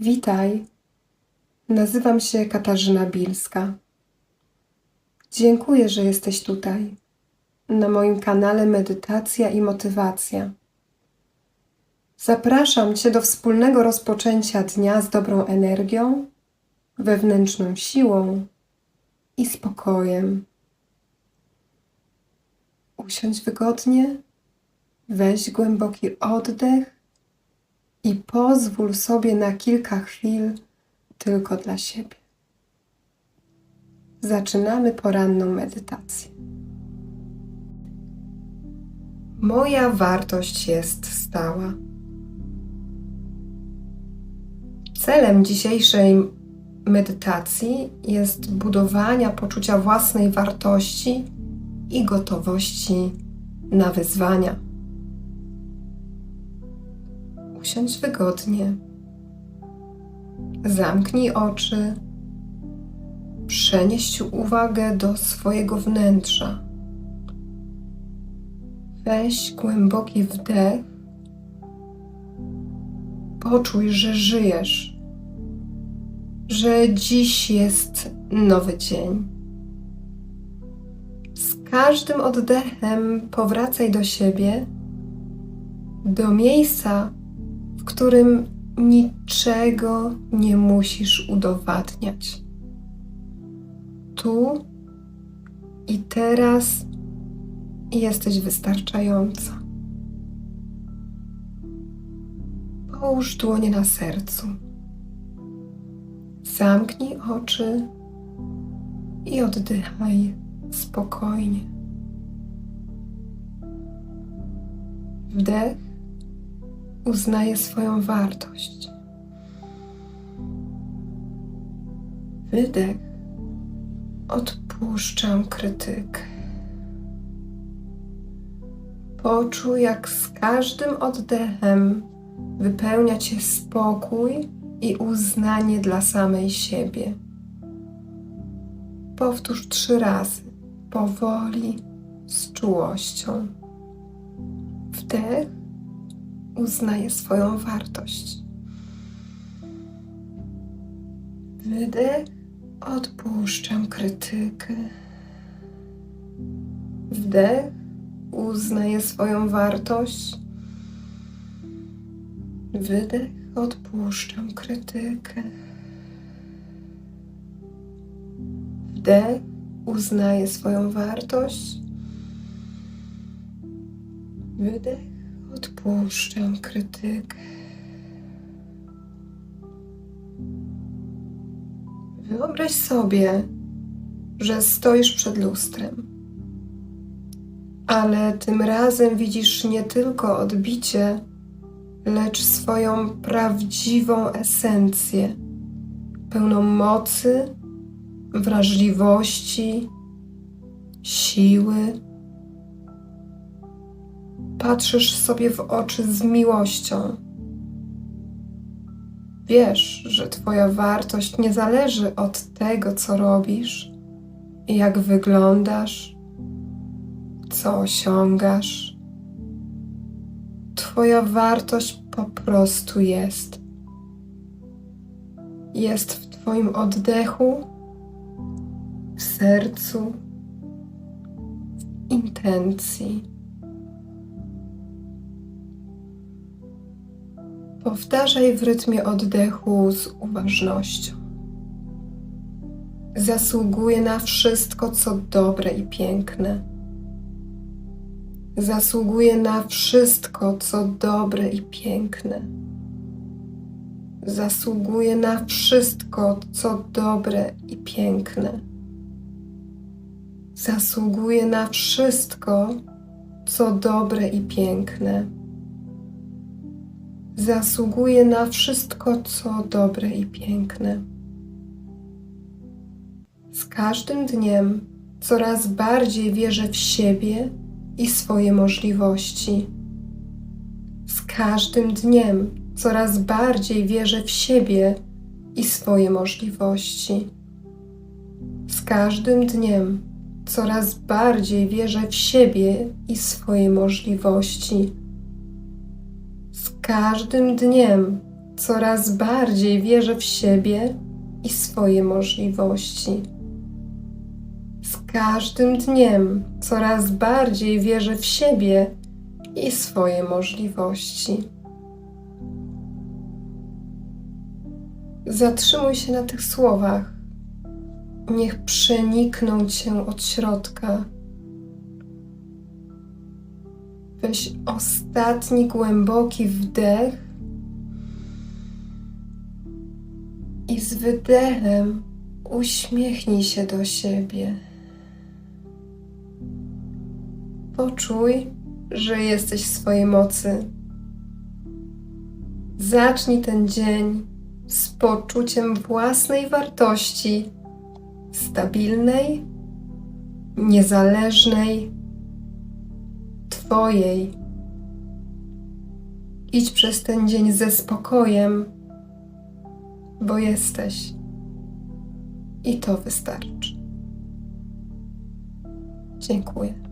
Witaj. Nazywam się Katarzyna Bilska. Dziękuję, że jesteś tutaj, na moim kanale Medytacja i Motywacja. Zapraszam Cię do wspólnego rozpoczęcia dnia z dobrą energią, wewnętrzną siłą i spokojem. Usiądź wygodnie, weź głęboki oddech i pozwól sobie na kilka chwil tylko dla siebie. Zaczynamy poranną medytację. Moja wartość jest stała. Celem dzisiejszej medytacji jest budowania poczucia własnej wartości i gotowości na wyzwania. Usiądź wygodnie. Zamknij oczy. Przenieś uwagę do swojego wnętrza. Weź głęboki wdech. Poczuj, że żyjesz, że dziś jest nowy dzień. Z każdym oddechem powracaj do siebie, do miejsca, w którym niczego nie musisz udowadniać. Tu i teraz jesteś wystarczająca. Połóż dłonie na sercu. Zamknij oczy i oddychaj spokojnie. Wdech uznaje swoją wartość. Wydech odpuszczam krytykę. Poczuj, jak z każdym oddechem wypełnia cię spokój i uznanie dla samej siebie. Powtórz trzy razy, powoli, z czułością. Wdech uznaję swoją wartość. Wydech, odpuszczam krytykę. Wdech, uznaję swoją wartość. Wydech, odpuszczam krytykę. Wdech, uznaję swoją wartość. Wydech, odpuszczam krytykę. Wyobraź sobie, że stoisz przed lustrem, ale tym razem widzisz nie tylko odbicie, lecz swoją prawdziwą esencję, pełną mocy, wrażliwości, siły. Patrzysz sobie w oczy z miłością. Wiesz, że Twoja wartość nie zależy od tego, co robisz jak wyglądasz, co osiągasz. Twoja wartość po prostu jest. Jest w Twoim oddechu, w sercu, w intencji. Powtarzaj w rytmie oddechu z uważnością. Zasługuję na wszystko, co dobre i piękne. Zasługuję na wszystko, co dobre i piękne. Zasługuję na wszystko, co dobre i piękne. Zasługuję na wszystko, co dobre i piękne. Zasługuję na wszystko, co dobre i piękne. Z każdym dniem coraz bardziej wierzę w siebie i swoje możliwości. Z każdym dniem coraz bardziej wierzę w siebie i swoje możliwości. Z każdym dniem coraz bardziej wierzę w siebie i swoje możliwości. Każdym dniem coraz bardziej wierzę w siebie i swoje możliwości. Z każdym dniem coraz bardziej wierzę w siebie i swoje możliwości. Zatrzymuj się na tych słowach. Niech przenikną cię od środka. Weź ostatni głęboki wdech i z wydechem uśmiechnij się do siebie. Poczuj, że jesteś w swojej mocy. Zacznij ten dzień z poczuciem własnej wartości, stabilnej, niezależnej, Twojej. Idź przez ten dzień ze spokojem, bo jesteś. I to wystarczy. Dziękuję.